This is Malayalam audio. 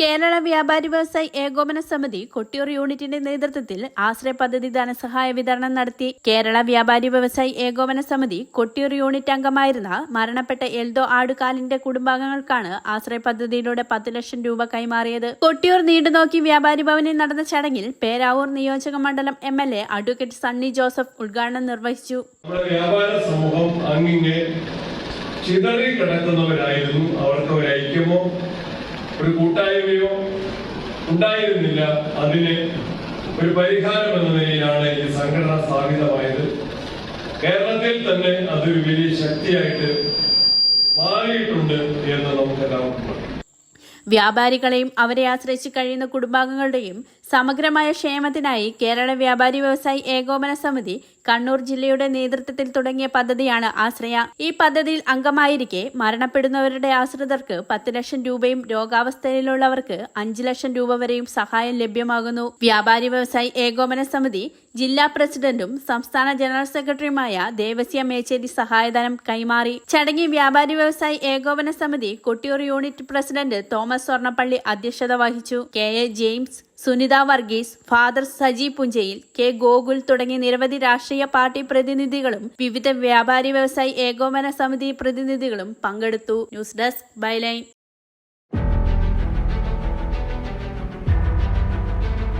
കേരള വ്യാപാരി വ്യവസായി ഏകോപന സമിതി കൊട്ടിയൂർ യൂണിറ്റിന്റെ നേതൃത്വത്തിൽ ആശ്രയ പദ്ധതി ധനസഹായ വിതരണം നടത്തി. കേരള വ്യാപാരി വ്യവസായി ഏകോപന സമിതി കൊട്ടിയൂർ യൂണിറ്റ് അംഗമായിരുന്ന മരണപ്പെട്ട എൽദോ ആടുകാലിന്റെ കുടുംബാംഗങ്ങൾക്കാണ് ആശ്രയ പദ്ധതിയിലൂടെ പത്ത് ലക്ഷം രൂപ കൈമാറിയത്. കൊട്ടിയൂർ നീണ്ടുനോക്കി വ്യാപാരി ഭവനിൽ നടന്ന ചടങ്ങിൽ പേരാവൂർ നിയോജക മണ്ഡലം M L A advocate Sunny Joseph ഉദ്ഘാടനം നിർവഹിച്ചു. ചിതറി കിടക്കുന്നവരായിരുന്നു. അവർക്ക് ഒരു ഐക്യമോ ഒരു കൂട്ടായ്മയോ ഉണ്ടായിരുന്നില്ല. അതിന് ഒരു പരിഹാരം എന്ന നിലയിലാണ് ഈ സംഘടന സ്ഥാപിതമായത്. കേരളത്തിൽ തന്നെ അതൊരു വലിയ ശക്തിയായിട്ട് വ്യാപാരികളെയും അവരെ ആശ്രയിച്ച് കഴിയുന്ന കുടുംബാംഗങ്ങളുടെയും സമഗ്രമായ ക്ഷേമത്തിനായി കേരള വ്യാപാരി വ്യവസായി ഏകോപന സമിതി കണ്ണൂർ ജില്ലയുടെ നേതൃത്വത്തിൽ തുടങ്ങിയ പദ്ധതിയാണ് ആശ്രയ. ഈ പദ്ധതിയിൽ അംഗമായിരിക്കെ മരണപ്പെടുന്നവരുടെ ആശ്രിതർക്ക് പത്ത് ലക്ഷം രൂപയും രോഗാവസ്ഥയിലുള്ളവർക്ക് അഞ്ച് ലക്ഷം രൂപ വരെയും സഹായം ലഭ്യമാകുന്നു. വ്യാപാരി വ്യവസായി ഏകോപന സമിതി ജില്ലാ പ്രസിഡന്റും സംസ്ഥാന ജനറൽ സെക്രട്ടറിയുമായ ദേവസ്യ മേച്ചേരി സഹായധനം കൈമാറി. ചടങ്ങിൽ വ്യാപാരി വ്യവസായി ഏകോപന സമിതി Kottiyoor unit president Thomas Swarnappally അധ്യക്ഷത വഹിച്ചു. K A James Sunitha Varghese father Saji Punchayil K Gokul തുടങ്ങി നിരവധി രാഷ്ട്രീയ പാർട്ടി പ്രതിനിധികളും വിവിധ വ്യാപാരി വ്യവസായി ഏകോപന സമിതി പ്രതിനിധികളും പങ്കെടുത്തു. News desk byline.